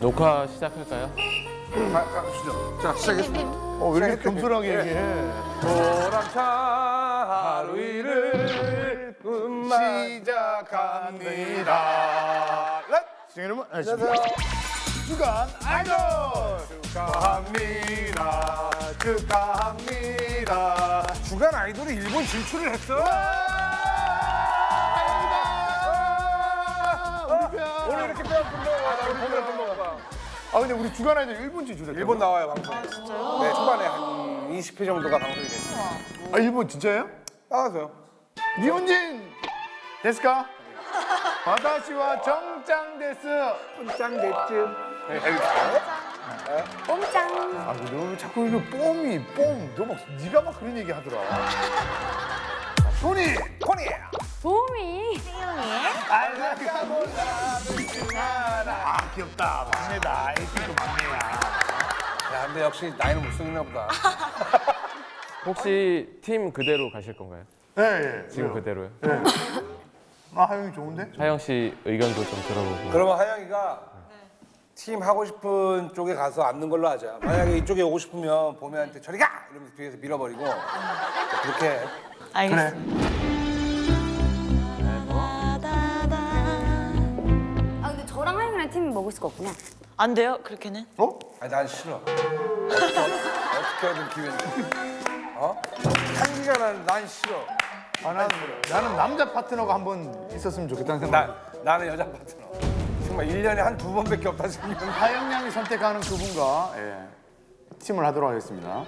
녹화 시작할까요? 가, 가시죠. 자, 시작했습니다. 어, 왜 이렇게 겸손하게 얘기해? 보람차 하루 일을 꿈만 시작합니다. 렛! 자, 여러분, 안녕하세요. 주간 아이돌 축하합니다. 축하합니다. 주간 아이돌이 일본 진출을 했어. 편. 오늘 이렇게 빼앗긴다. 우리 보면 좀. 아 근데 우리 주간 아이돌 일본 진출했다. 일본 나와요 방송. 진짜요? 네, 초반에 한 20회 정도가 방송이 됐어요. 아 일본 진짜예요? 나와서요. 니혼진 데스까? 와다시와 정짱 데스. 짱 됐지. 꼼짱. 아, 근데 너 자꾸 이거 뽕이 뽕. 너막 네가 막 그런 얘기 하더라. 토니. 코니. 도움이. 세영이. 알라가 몰라. 아 귀엽다. 막내다. 애기도 막내야. 야, 근데 역시 나이는 못 쓰나 보다. 혹시 팀 그대로 가실 건가요? 예, 예. 지금 그대로요? 아 하영이 좋은데? 하영 씨 의견도 좀 들어보고. 그러면 하영이가 팀 하고 싶은 쪽에 가서 앉는 걸로 하자. 만약에 이쪽에 오고 싶으면 보면한테 저리 가! 이러면서 뒤에서 밀어버리고 그렇게 해. 알겠습니다. 아 하영이랑 팀이 먹을 수가 없구나. 안 돼요? 그렇게는? 어? 아니 난 싫어. 어떻게, 하든 기회는. 어? 향기가 난, 난 싫어. 아, 난, 나는 남자 파트너가 한 번 있었으면 좋겠다는 생각. 나, 나는 여자 파트너. 정말 1년에 한 두 번밖에 없다 지금. 하영 양이 선택하는 그분과 예, 팀을 하도록 하겠습니다.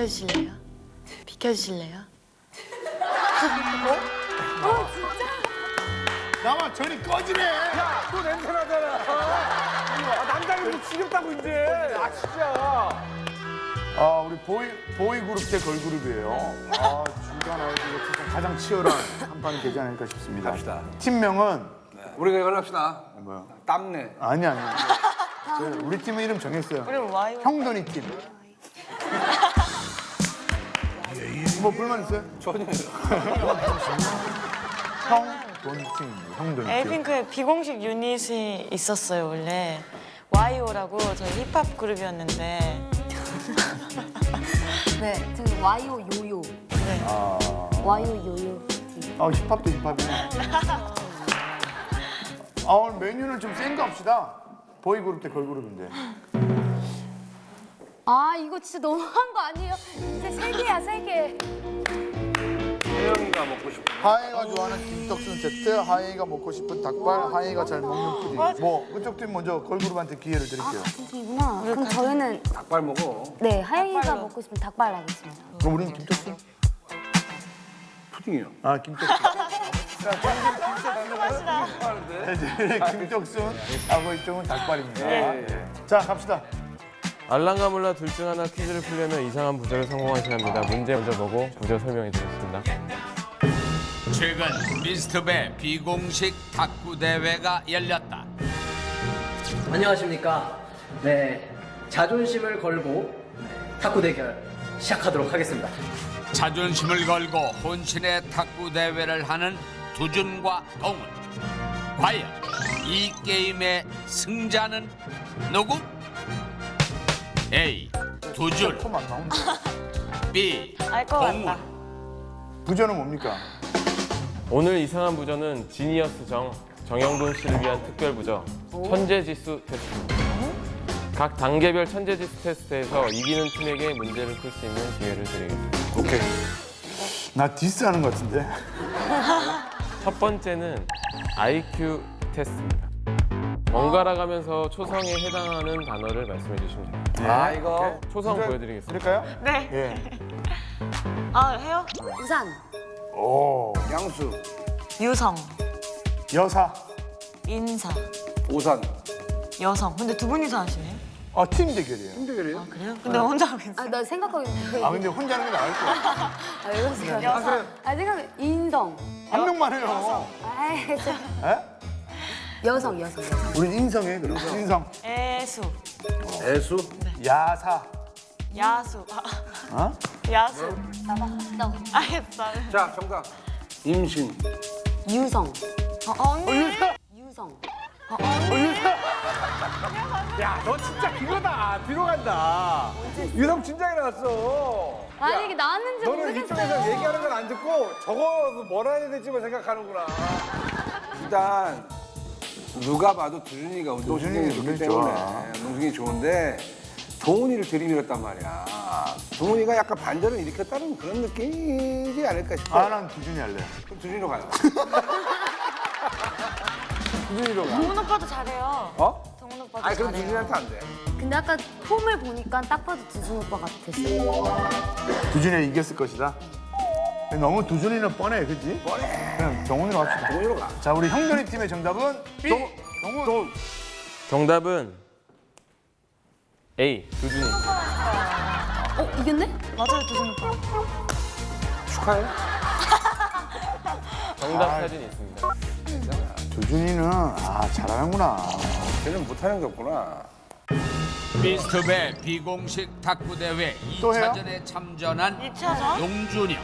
비켜주실래요? 비켜주실래요? 나만 저리 꺼지네. 야, 또 냄새 나잖아. 아, 남자는 지겹다고 이제. 아, 진짜. 아 우리 보이 보이 그룹 대 걸그룹이에요. 아 중간 세상 가장 치열한 한판 되지 않을까 싶습니다. 갑시다. 팀명은 우리가 이걸 합시다. 뭐요? 땀내. 아니 아니. 우리 팀 이름 정했어요. 형돈이 팀. 뭐 불만 있어요? 전혀. 형돈 팀, 형돈이 팀. 에이핑크의 비공식 유닛이 있었어요 원래. YO라고 저희 힙합 그룹이었는데 네, 그 와요 요요. 네. 아, 와요 요요. 아 힙합도 힙합이네. 아 오늘 메뉴는 좀 센 거 합시다. 보이 그룹 대 걸그룹인데. 아 이거 진짜 너무한 거 아니에요? 진짜 세 개야 세 개. 혜영이가 먹고 싶어. 하이가 좋아하는 김떡순 세트, 하이가 먹고 싶은 닭발, 하이가 잘 먹는 푸딩. 뭐 그쪽 팀 먼저 걸그룹한테 기회를 드릴게요. 같은 팀이구나. 그럼 저희는 닭발 먹어. 네 하영이가 닭발로. 먹고 싶은 닭발 하겠습니다. 그럼 우리는 김떡순? 푸딩이요. 아 김떡순. 네, 김떡순 하고 이쪽은 닭발입니다. 예. 자 갑시다. 알랑가 몰라 둘 중 하나 퀴즈를 풀려면 이상한 부제를 성공하셔야 합니다. 문제 먼저 보고 부제 설명해 드리겠습니다. 최근 미스터배 비공식 탁구 대회가 열렸다. 안녕하십니까. 네, 자존심을 걸고 탁구 대결 시작하도록 하겠습니다. 자존심을 걸고 혼신의 탁구 대회를 하는 두준과 동훈. 과연 이 게임의 승자는 누구? A. 두준 폼안 나온다. B. 알것 같다. 동훈 부전은 뭡니까? 오늘 이상한 부저는 지니어스 정 정영돈 씨를 위한 특별 부저 천재지수 테스트입니다. 각 단계별 천재지수 테스트에서 이기는 팀에게 문제를 풀 수 있는 기회를 드리겠습니다. 오케이. 나 디스하는 것 같은데. 첫 번째는 IQ 테스트입니다. 번갈아 가면서 초성에 해당하는 단어를 말씀해 주시면 됩니다. 아, 이거. 초성 부전 보여드리겠습니다. 드릴까요? 네. 예. 아 해요? 우산. 오. 양수. 유성, 여사. 인사, 오산. 여성. 근데 두 분이서 하시네요? 아팀 대결이에요. 힘들게요. 그래요? 근데 혼자 하고 있어요. 아 나 생각하고 있는데. 아 근데 혼자 하는 게 나을 것 같아. 아왜 그러세요? 여사. 아 생각 인성. 한 명만 해요. 아이 저 에? 여성 여성. 우린 인성해 그럼. 인성. 애수, 애수. 야사. 야수. 어? 야수. 나봐. 나 알겠어. 자 정답. 임신. 유성. 어, 언니. 유성. 야 너 진짜 그거다. 뒤로 간다. 유성 진작에 나왔어. 아니 이게 나왔는지 너는 모르겠어요. 이쪽에서 얘기하는 건 안 듣고 저거 뭐라 해야 될지만 생각하는구나. 일단 누가 봐도 두준이가 운동신경이 좋기. 때문에 운동신경이 좋은데 동훈이를 들이밀었단 말이야. 동훈이가 약간 반전을 일으켰다는 그런 느낌이지 않을까 싶어. 아, 난 두준이 할래. 그럼 두준이로 가요. 두준이로 가. 동훈 오빠도 잘해요. 어? 동훈 오빠도 아니 그럼 잘해요. 두준이한테 안 돼. 근데 아까 폼을 보니까 딱 봐도 두준 오빠 같았어요. 두준이 이겼을 것이다. 너무 두준이는 뻔해, 그지? 뻔해. 그냥 정훈이로 합시다. 동훈이로 가. 자, 우리 형돈이 팀의 정답은 B. 동훈. 정답은 A. 두준이. 어 이겼네? 맞아요, 두준 오빠. 축하해. 정답 사진이 있습니다. 두준이는 아 잘하는구나. 쟤는 못하는 게 없구나. 미스터배 비공식 탁구 대회 또 해요? 2차전에 참전한 2차전? 용준영.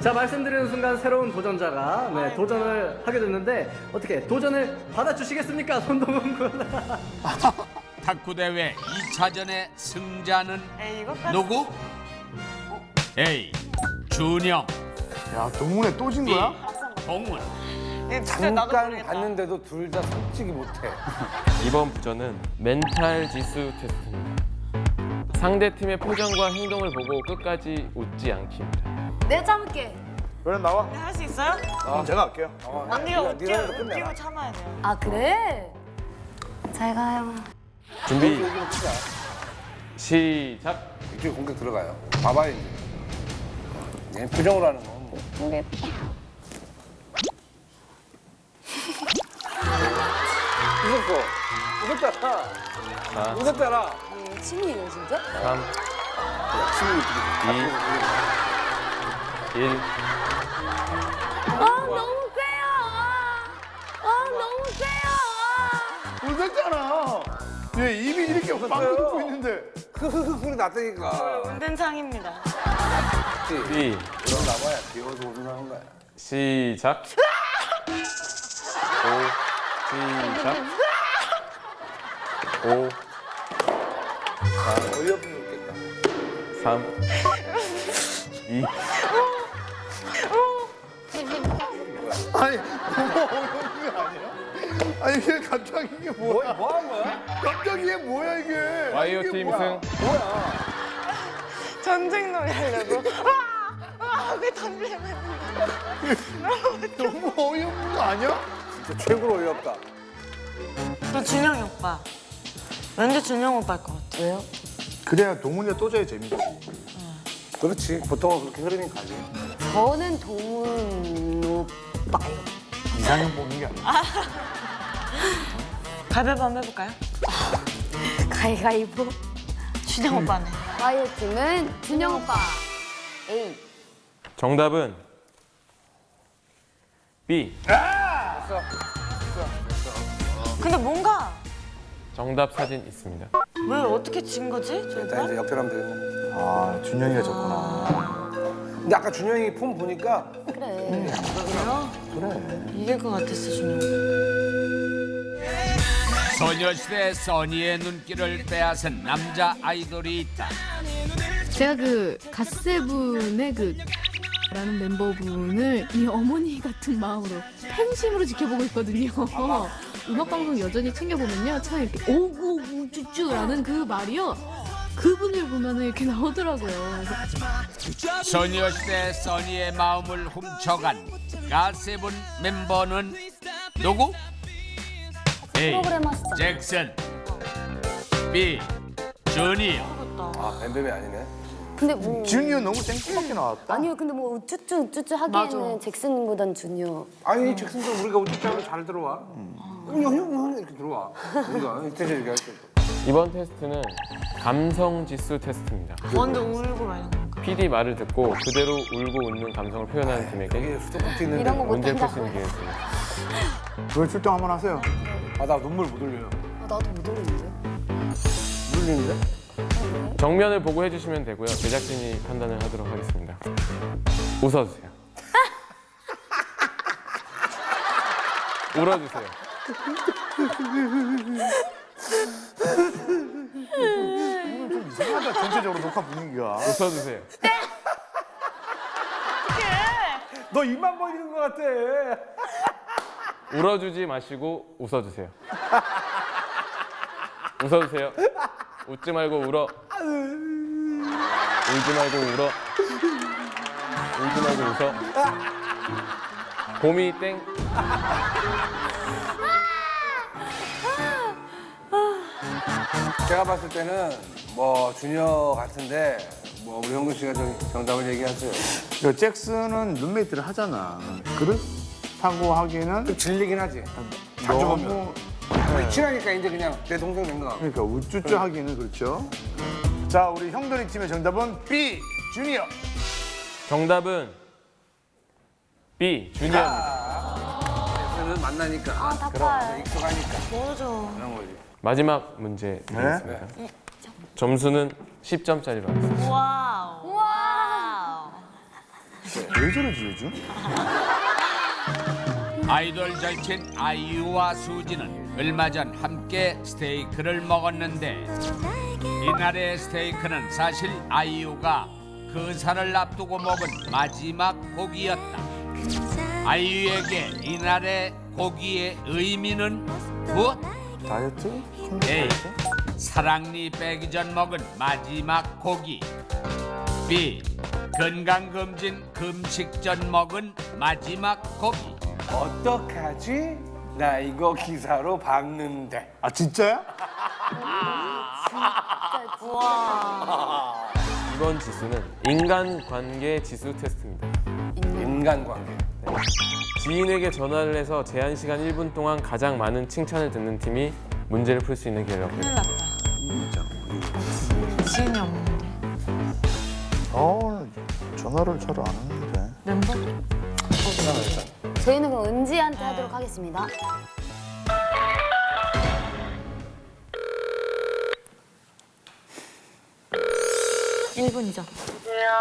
자 말씀드리는 순간 새로운 도전자가 네, 도전을 하게 됐는데 어떻게 도전을 받아주시겠습니까 손동훈 군? 탁구 대회 2차전의 승자는 에이, 이것까지. 누구? A. 준영. 야, 동훈에 또 진 B. 거야? 동훈. 잠깐. 봤는데도 둘 다 솔직히 못해. 이번 부전은 멘탈 지수 테스트입니다. 상대 팀의 표정과 행동을 보고 끝까지 웃지 않기입니다. 내가 참을게. 그래 나와. 할 수 있어요? 그럼 제가 할게요. 어, 언니가 네가- 웃겨, 네가 해서 끝내라. 웃기고 참아야 돼요. 아 그래? 잘 가요. 준비 이거 크다. 시작. 이쪽에 공격 들어가요. 봐봐요 이제. 얘 표정으로 하는 거. 뭐. 모르겠다. 웃었어. 웃었잖아. 자, 웃었잖아. 취미예요 진짜? 3, 침이 2, 1. 아 너무 세요. 아 너무 세요. 웃었잖아. 얘 입이 이렇게 빵 뚫고 있는데. 흐흐흐 소리 났다니까. 운동상입니다. 그치? B 이런 나봐야 귀여워서 웃는다는 거야. 시작. 5 시작. 5 아, 어이없으면 웃겠다. 3 2 아니, 뭐가 어려운 게 아니야? 아니 이게 갑자기 이게 뭐야? 뭐 한 거야? 갑자기 이게 뭐야 이게? 와이어 이게 팀 뭐야? 승. 뭐야? 전쟁 놀이 하려고. 아, 아, 왜 던지려고 너무 어이없는 거 아니야? 진짜 최고로 어이없다. 저 준영이 오빠. 왠지 준영 오빠일 것 같아. 왜요? 그래야 동훈이가 또 져야 재밌지. 그렇지. 보통은 그렇게 흐름이 가지. 저는 동훈 오빠요. 이상형 뽑는 게 아니야. 가위바위보 한번 해볼까요? 가위가위보. 준영 오빠네. 와이어 팀은 준영 오빠. A. 정답은 B. 근데 뭔가 정답 사진 있습니다. 왜 어떻게 진 거지? 저 일단? 이제 역전하면 되겠네. 아 준영이가 졌구나. 근데 아까 준영이 폼 보니까 그래. 이길 것 같았어 준영. 소녀시대 써니의 눈길을 빼앗은 남자 아이돌이 있다. 제가 그 갓세븐의 그 라는 멤버분을 이 어머니 같은 마음으로 팬심으로 지켜보고 있거든요. 음악 방송 여전히 챙겨보면요, 참 이렇게 오구 우쭈쭈라는 그 말이요, 그분을 보면은 이렇게 나오더라고요. 소녀시대 써니의 마음을 훔쳐간 가세븐 멤버는 누구? A. 프로그램 하시잖아. 잭슨 B. 주니어 아 뱀뱀이 아니네. 근데 뭐 준이가 너무 땡땡하게 나왔다. 아니요 근데 뭐 우쭈쭈 우쭈쭈 하기에는 잭슨보단 준영. 아니 잭슨도 우리가 우쭈쭈하면 잘 들어와. 형형형 이렇게 들어와. 우리가 이태제 얘기할 때. 이번 테스트는 감성 지수 테스트입니다. 완전 울고 거. PD 말을 듣고 그대로 울고 웃는 감성을 표현하는 팀에게 수도꼭지 있는데. 이런 거 문제를 풀 수 못한다고. 있는 기회였습니다. 그걸 출동 한번 하세요. 아 나 눈물 못 흘려요. 아, 나도 못 오는데. 물 흘리는데? 정면을 보고 해주시면 되고요. 제작진이 판단을 하도록 하겠습니다. 웃어주세요. 울어주세요. 좀 이상하다 전체적으로 녹화 분위기가. 웃어주세요. 너 입만 보이는 것 같아. 울어주지 마시고 웃어주세요. 웃어주세요. 웃지 말고 울어. 울지 말고 울어. 울지 말고 웃어. 봄이 땡. 제가 봤을 때는 뭐 주니어 같은데 뭐 우리 형근 씨가 좀 정답을 얘기하세요. 그 잭슨은 룸메이트를 하잖아. 그렇다고 하기에는 좀 질리긴 하지. 자주 보면. 너무 우리 친하니까 이제 그냥 내 동생 된거 같고. 그러니까 우쭈쭈 하기에는 그렇죠. 자 우리 형들이 팀의 정답은 B 주니어. 정답은 B 주니어입니다. 는 만나니까. 아, 답답해. 익숙하니까. 모르죠. 그런 거지. 마지막 문제 드리겠습니다. 점수는 10점짜리로 하겠습니다. 와우. 와우. 왜 저러지 요즘? 아이돌 절친 아이유와 수지는 얼마 전 함께 스테이크를 먹었는데 이날의 스테이크는 사실 아이유가 그 살을 앞두고 먹은 마지막 고기였다. 아이유에게 이날의 고기의 의미는 무엇? 다이어트? A. 사랑니 빼기 전 먹은 마지막 고기 B. 건강검진 금식 전 먹은 마지막 고기 어떡하지? 나 이거 기사로 봤는데. 아 진짜야? 이번 지수는 인간관계 지수 테스트입니다. 인간관계. 지인에게 전화를 해서 제한 시간 1분 동안 가장 많은 칭찬을 듣는 팀이 문제를 풀 수 있는 기회를 얻게 됩니다. 지인이 없는데. 어 전화를 잘 안 하는데. 멤버? 저희는 그럼 은지한테 하도록 하겠습니다. 일분이죠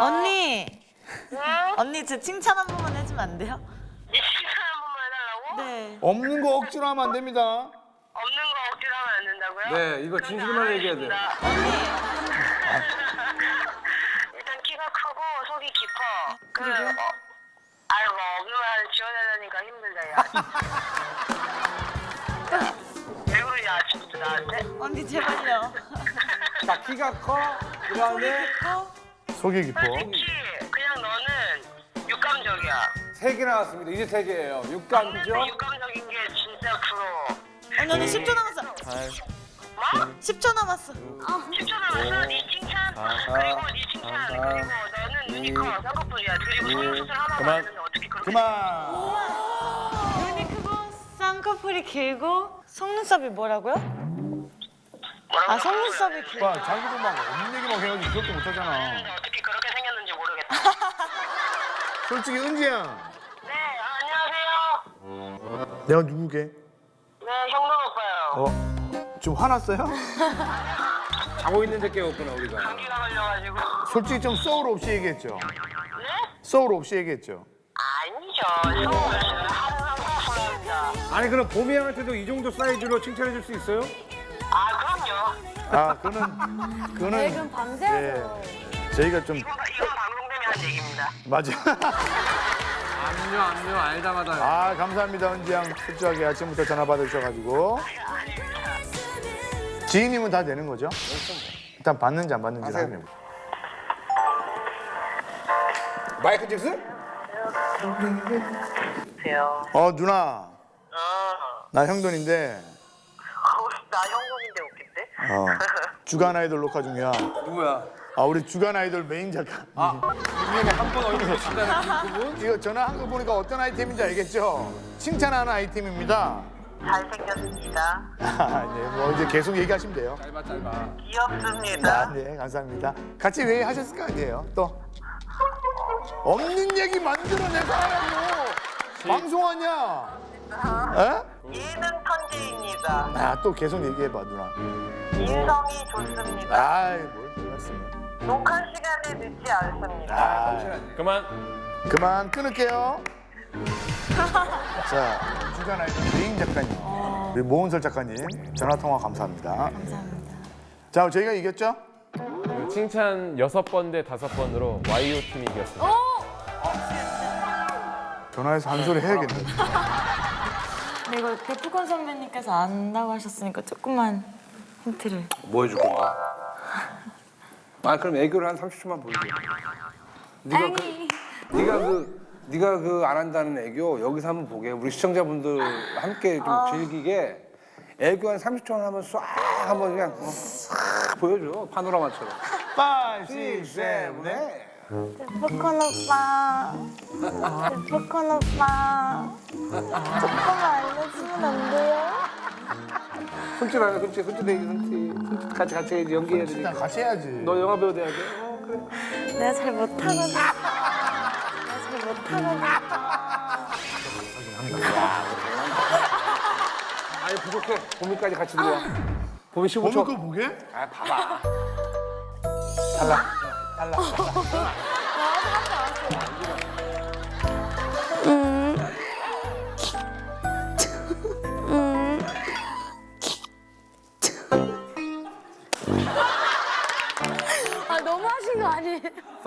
언니. 언니 제 칭찬 한 번만 해주면 안 돼요? 칭찬 한 번만 해달라고? 네. 없는 거 억지로 하면 안 됩니다. 없는 거 억지로 하면 안 된다고요? 네, 이거 진실만 얘기해야 돼요. 일단 키가 크고 속이 깊어. 그래. 어, 아이고 어기만 지원하려니까 힘들다 야. 왜 그러냐 아침부터 나한테? 언니 제발요. 자, 키가 커. 그 다음에 속이 깊어. 솔직히 그냥 너는 육감적이야. 세 개 나왔습니다. 이제 세 개예요. 육감죠? 육감적인 게 진짜 부러워. 언니 언니 10초 남았어. 8, 뭐? 10초 남았어. 10초 남았어? 네 칭찬? 그리고 네 칭찬. 그리고 너는 눈이 커. 쌍꺼풀이야. 그리고 속눈썹 하나 그만. 맞는데 어떻게 그렇게 그만. 눈이 크고 쌍꺼풀이 길고 속눈썹이 뭐라고요? 뭐라고 아 속눈썹이 길고. 봐 자기도 막 없는 얘기만 해가지고 그것도 못하잖아. 어떻게 그렇게 생겼는지 모르겠다. 솔직히 은지야. 네, 안녕하세요. 내가 누구게? 네, 형돈 오빠요. 어? 좀 화났어요? 자고 있는데 깨웠구나, 우리가. 감기가 걸려가지고. 솔직히 좀 소울 없이 얘기했죠. 네? 소울 없이 얘기했죠. 아니죠. 서울. 아니, 그럼 봄이 형한테도 이 정도 사이즈로 칭찬해 줄 수 있어요? 아, 그럼요. 아 그는 저희 그는 그럼 밤새야죠. 저희가 좀 이건, 이건 방송되면 한 얘기입니다. 맞아. 압류, 압류, 알다 마다. 아 감사합니다 은지 양 솔직하게 아침부터 전화 받으셔 가지고 지인님은 다 되는 거죠? 일단 받는지 안 받는지 아세요? 하면. 마이클 잭슨? 세요. 어 누나 어, 나 형돈인데 나 형돈인데 웃긴데? 어, 주간 아이돌 녹화 중이야. 누구야? 아 우리 주간 아이돌 메인 작가. 이게 한번 얼굴 보신다는 그분? 이거 전화한 거 보니까 어떤 아이템인지 알겠죠? 칭찬하는 아이템입니다. 잘생겼습니다. 아, 네, 뭐 이제 계속 얘기하시면 돼요. 짧아, 짧아. 귀엽습니다. 아, 네, 감사합니다. 같이 회의하셨을 거 아니에요, 또? 없는 얘기 만들어내서 하라고! 방송하냐? 에? 예능 천재입니다. 아, 또 계속 얘기해봐, 누나. 인성이 좋습니다. 아이 뭘 몰랐으면. 녹화 시간에 늦지 않습니다. 아, 그만. 그만 끊을게요. 자, 주간 아이돌 메인 작가님, 우리 모은설 작가님 전화 통화 감사합니다. 감사합니다. 자, 저희가 이겼죠? 그 칭찬 여섯 번 대 다섯 번으로 YO 팀이 이겼습니다. 전화해서 한 소리 해야겠네. 근데 이거 데프콘 선배님께서 안다고 하셨으니까 조금만 힌트를. 뭐 해줄 건가? 아 그럼 애교를 한 30초만 보여줘. 네가 그 네가 그 네가 그 안 한다는 애교 여기서 한번 보게. 우리 시청자분들 함께 좀 즐기게. 애교 한 30초 하면 싹 한번 그냥 싹 보여줘 파노라마처럼. 5, 6, 7, 8. 데프콘 오빠. 데프콘 오빠. 조금만 알려주면 안 돼요? 해, 손짓, 손짓 해야지, 손짓. 손짓 같이 같이 해야지, 연기해야 일단 되니까. 같이 해야지. 너 영화 배우 돼야 돼. 어, 그래. 내가 잘 못하거든. 내가 잘 못하거든. 아니 부족해. 봄이까지 같이 들어와. 봄이 15초. 보면 그거 보게? 아 봐봐. 아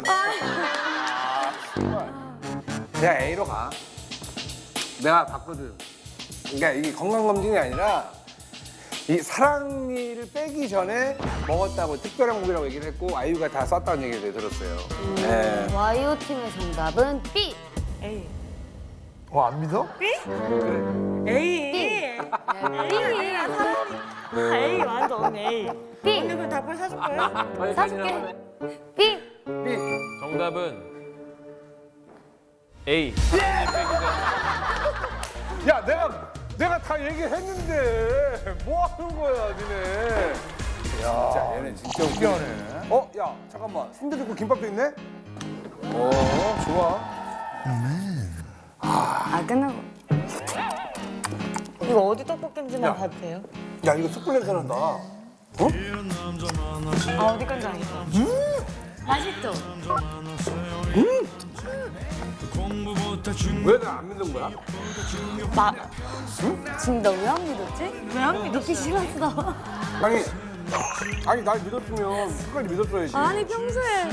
아니에요? 그냥 A로 가. 내가 봤거든. 그러니까 이게 건강검진이 아니라 이 사랑니를 빼기 전에 먹었다고 특별한 곡이라고 얘기를 했고 아이유가 다 썼다는 얘기를 들었어요. 네. 와이오 팀의 정답은 B. 에이. 어, 안 믿어? 에이. B. 에이 완전 에이. B. 언니 그 닭발 사줄 거예요? 사줄게. B. B. 정답은 A. 야 내가 내가 다 얘기했는데 뭐 하는 거야 니네. 진짜 얘네 진짜 웃겨. 신기하네. 어? 야 잠깐만 순대도 있고 김밥도 있네? 어 좋아. 아 끝나고. 이거 어디 떡볶이인지만 봐도 돼요? 야 이거 숯불 냄새 난다. 아 어디 건지 알겠다. 맛있죠? 왜 나 안 믿는 거야? 마, 지금 너왜안 믿었지? 왜 안 믿었지? 믿기 싫었어. 아니 아니 날 믿었으면 끝까지 믿었어야지. 아니 평소에